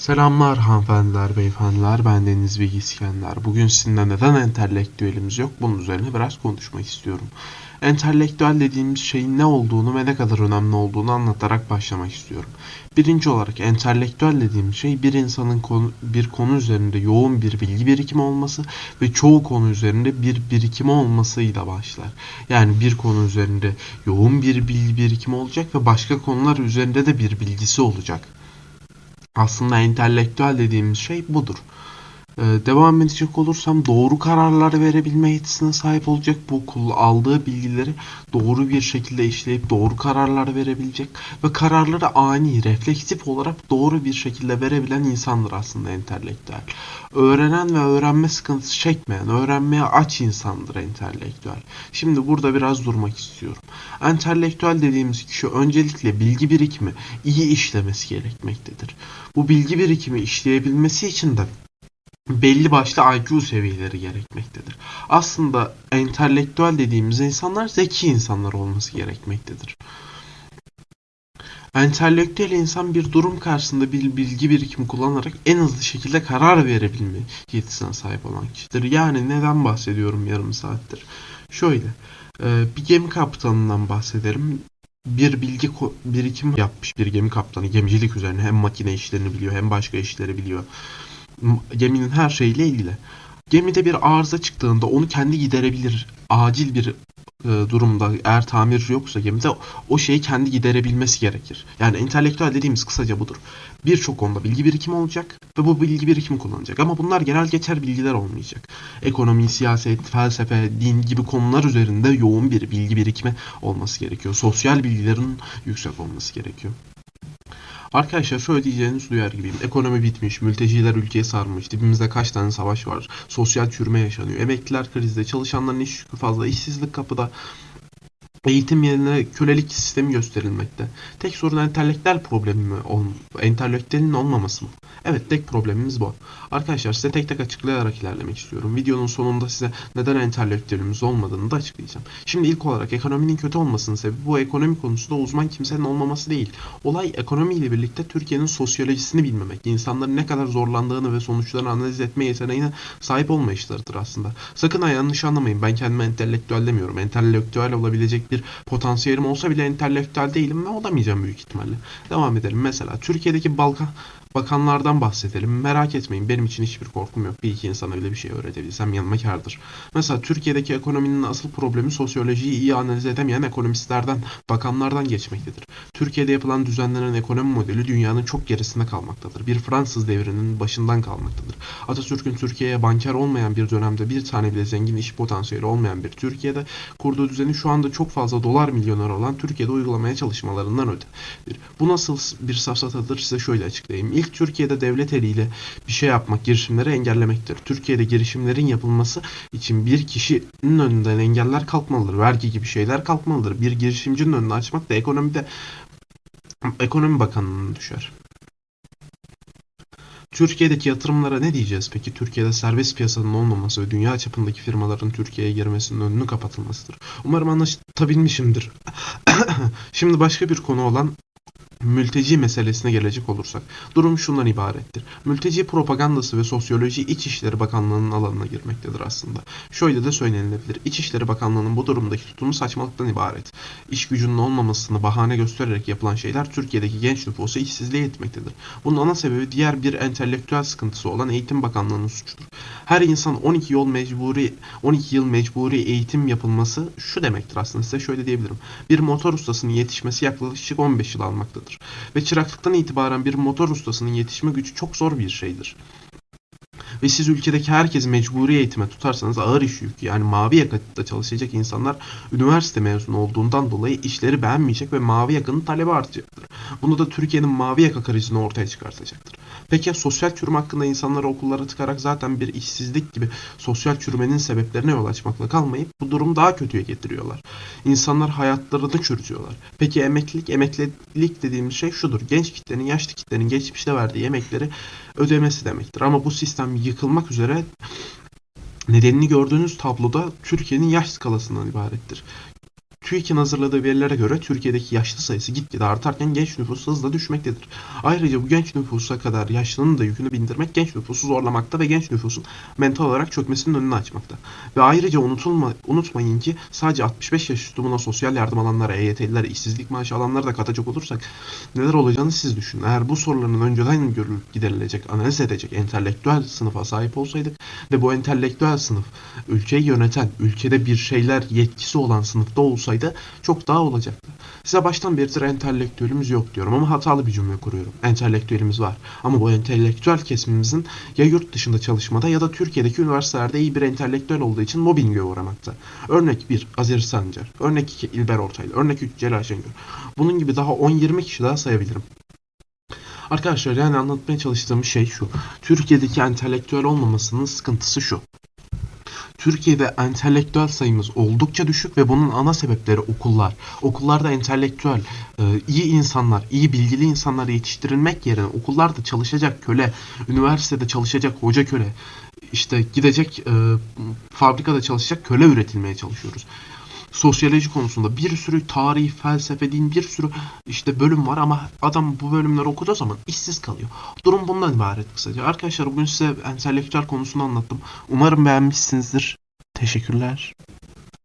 Selamlar hanımefendiler, beyefendiler. Ben Deniz Bilgi İskender. Bugün sizinle neden entelektüelimiz yok bunun üzerine biraz konuşmak istiyorum. Entelektüel dediğimiz şeyin ne olduğunu ve ne kadar önemli olduğunu anlatarak başlamak istiyorum. Birinci olarak entelektüel dediğimiz şey bir insanın konu, bir konu üzerinde yoğun bir bilgi birikimi olması ve çoğu konu üzerinde bir birikimi olmasıyla başlar. Yani bir konu üzerinde yoğun bir bilgi birikimi olacak ve başka konular üzerinde de bir bilgisi olacak. Aslında entelektüel dediğimiz şey budur. Ee, devam edecek olursam doğru kararlar verebilme yetisine sahip olacak. Bu kul aldığı bilgileri doğru bir şekilde işleyip doğru kararlar verebilecek ve kararları ani, refleksif olarak doğru bir şekilde verebilen insandır aslında entelektüel. Öğrenen ve öğrenme sıkıntısı çekmeyen, öğrenmeye aç insandır entelektüel. Şimdi burada biraz durmak istiyorum. Entelektüel dediğimiz kişi öncelikle bilgi birikimi iyi işlemesi gerekmektedir. Bu bilgi birikimi işleyebilmesi için de belli başlı IQ seviyeleri gerekmektedir. Aslında entelektüel dediğimiz insanlar zeki insanlar olması gerekmektedir. Entelektüel insan bir durum karşısında bir bilgi birikimi kullanarak en hızlı şekilde karar verebilme yetisine sahip olan kişidir. Yani neden bahsediyorum yarım saattir? Şöyle, e, bir gemi kaptanından bahsederim. Bir bilgi birikim yapmış bir gemi kaptanı gemicilik üzerine hem makine işlerini biliyor hem başka işleri biliyor geminin her şeyiyle ilgili. Gemide bir arıza çıktığında onu kendi giderebilir. Acil bir e, durumda eğer tamir yoksa gemide o şeyi kendi giderebilmesi gerekir. Yani entelektüel dediğimiz kısaca budur. Birçok konuda bilgi birikimi olacak ve bu bilgi birikimi kullanacak. Ama bunlar genel geçer bilgiler olmayacak. Ekonomi, siyaset, felsefe, din gibi konular üzerinde yoğun bir bilgi birikimi olması gerekiyor. Sosyal bilgilerin yüksek olması gerekiyor. Arkadaşlar şöyle diyeceğinizi duyar gibiyim. Ekonomi bitmiş, mülteciler ülkeye sarmış, dibimizde kaç tane savaş var, sosyal çürüme yaşanıyor, emekliler krizde, çalışanların iş yükü fazla, işsizlik kapıda, eğitim yerine kölelik sistemi gösterilmekte. Tek sorun entelektüel problemi mi? Ol, entelektüelin olmaması mı? Evet tek problemimiz bu. Arkadaşlar size tek tek açıklayarak ilerlemek istiyorum. Videonun sonunda size neden entelektüelimiz olmadığını da açıklayacağım. Şimdi ilk olarak ekonominin kötü olmasının sebebi bu ekonomi konusunda uzman kimsenin olmaması değil. Olay ekonomiyle birlikte Türkiye'nin sosyolojisini bilmemek, insanların ne kadar zorlandığını ve sonuçlarını analiz etme yeteneğine sahip olmayışlarıdır aslında. Sakın ha yanlış anlamayın. Ben kendime entelektüel demiyorum. Entelektüel olabilecek bir potansiyelim olsa bile entelektüel değilim ve olamayacağım büyük ihtimalle. Devam edelim. Mesela Türkiye'deki Balkan bakanlardan bahsedelim. Merak etmeyin benim için hiçbir korkum yok. Bir iki insana bile bir şey öğretebilsem yanıma kârdır. Mesela Türkiye'deki ekonominin asıl problemi sosyolojiyi iyi analiz edemeyen ekonomistlerden, bakanlardan geçmektedir. Türkiye'de yapılan düzenlenen ekonomi modeli dünyanın çok gerisinde kalmaktadır. Bir Fransız devrinin başından kalmaktadır. Atatürk'ün Türkiye'ye banker olmayan bir dönemde bir tane bile zengin iş potansiyeli olmayan bir Türkiye'de kurduğu düzeni şu anda çok fazla dolar milyoner olan Türkiye'de uygulamaya çalışmalarından ötedir. Bu nasıl bir safsatadır size şöyle açıklayayım. İlk Türkiye'de devlet eliyle bir şey yapmak, girişimleri engellemektir. Türkiye'de girişimlerin yapılması için bir kişinin önünden engeller kalkmalıdır. Vergi gibi şeyler kalkmalıdır. Bir girişimcinin önünü açmak da ekonomide ekonomi bakanlığına düşer. Türkiye'deki yatırımlara ne diyeceğiz peki? Türkiye'de serbest piyasanın olmaması ve dünya çapındaki firmaların Türkiye'ye girmesinin önünü kapatılmasıdır. Umarım anlatabilmişimdir. Şimdi başka bir konu olan mülteci meselesine gelecek olursak durum şundan ibarettir. Mülteci propagandası ve sosyoloji İçişleri Bakanlığı'nın alanına girmektedir aslında. Şöyle de söylenilebilir. İçişleri Bakanlığı'nın bu durumdaki tutumu saçmalıktan ibaret. İş gücünün olmamasını bahane göstererek yapılan şeyler Türkiye'deki genç nüfusu işsizliğe itmektedir. Bunun ana sebebi diğer bir entelektüel sıkıntısı olan Eğitim Bakanlığı'nın suçudur. Her insan 12 yıl mecburi 12 yıl mecburi eğitim yapılması şu demektir aslında size şöyle diyebilirim. Bir motor ustasının yetişmesi yaklaşık 15 yıl almaktadır. Ve çıraklıktan itibaren bir motor ustasının yetişme gücü çok zor bir şeydir. Ve siz ülkedeki herkesi mecburi eğitime tutarsanız ağır iş yükü yani mavi yakada çalışacak insanlar üniversite mezunu olduğundan dolayı işleri beğenmeyecek ve mavi yakanın talebi artacaktır. Bunu da Türkiye'nin mavi yaka krizini ortaya çıkartacaktır. Peki ya sosyal çürüme hakkında insanları okullara tıkarak zaten bir işsizlik gibi sosyal çürümenin sebeplerine yol açmakla kalmayıp bu durum daha kötüye getiriyorlar. İnsanlar hayatlarını çürütüyorlar. Peki emeklilik, emeklilik dediğimiz şey şudur. Genç kitlenin, yaşlı kitlenin geçmişte verdiği emekleri ödemesi demektir. Ama bu sistem yıkılmak üzere nedenini gördüğünüz tabloda Türkiye'nin yaş skalasından ibarettir. TÜİK'in hazırladığı verilere göre Türkiye'deki yaşlı sayısı gitgide artarken genç nüfus hızla düşmektedir. Ayrıca bu genç nüfusa kadar yaşlının da yükünü bindirmek genç nüfusu zorlamakta ve genç nüfusun mental olarak çökmesinin önünü açmakta. Ve ayrıca unutulma, unutmayın ki sadece 65 yaş üstü buna sosyal yardım alanlara, EYT'liler, işsizlik maaşı alanlara da katacak olursak neler olacağını siz düşünün. Eğer bu soruların önceden görülüp giderilecek, analiz edecek entelektüel sınıfa sahip olsaydık ve bu entelektüel sınıf ülkeyi yöneten, ülkede bir şeyler yetkisi olan sınıfta olsaydı çok daha olacaktı. Size baştan beridir entelektüelimiz yok diyorum ama hatalı bir cümle kuruyorum. Entelektüelimiz var. Ama bu entelektüel kesimimizin ya yurt dışında çalışmada ya da Türkiye'deki üniversitelerde iyi bir entelektüel olduğu için mobbinge uğramakta. Örnek 1 Aziz Sancar, örnek 2 İlber Ortaylı, örnek 3 Celal Şengör. Bunun gibi daha 10-20 kişi daha sayabilirim. Arkadaşlar yani anlatmaya çalıştığım şey şu. Türkiye'deki entelektüel olmamasının sıkıntısı şu. Türkiye'de entelektüel sayımız oldukça düşük ve bunun ana sebepleri okullar. Okullarda entelektüel, e, iyi insanlar, iyi bilgili insanlar yetiştirilmek yerine okullarda çalışacak köle, üniversitede çalışacak hoca köle, işte gidecek e, fabrikada çalışacak köle üretilmeye çalışıyoruz. Sosyoloji konusunda bir sürü tarih, felsefe, din bir sürü işte bölüm var ama adam bu bölümleri okuduğu zaman işsiz kalıyor. Durum bundan ibaret kısaca. Arkadaşlar bugün size entelektüel konusunu anlattım. Umarım beğenmişsinizdir. Teşekkürler.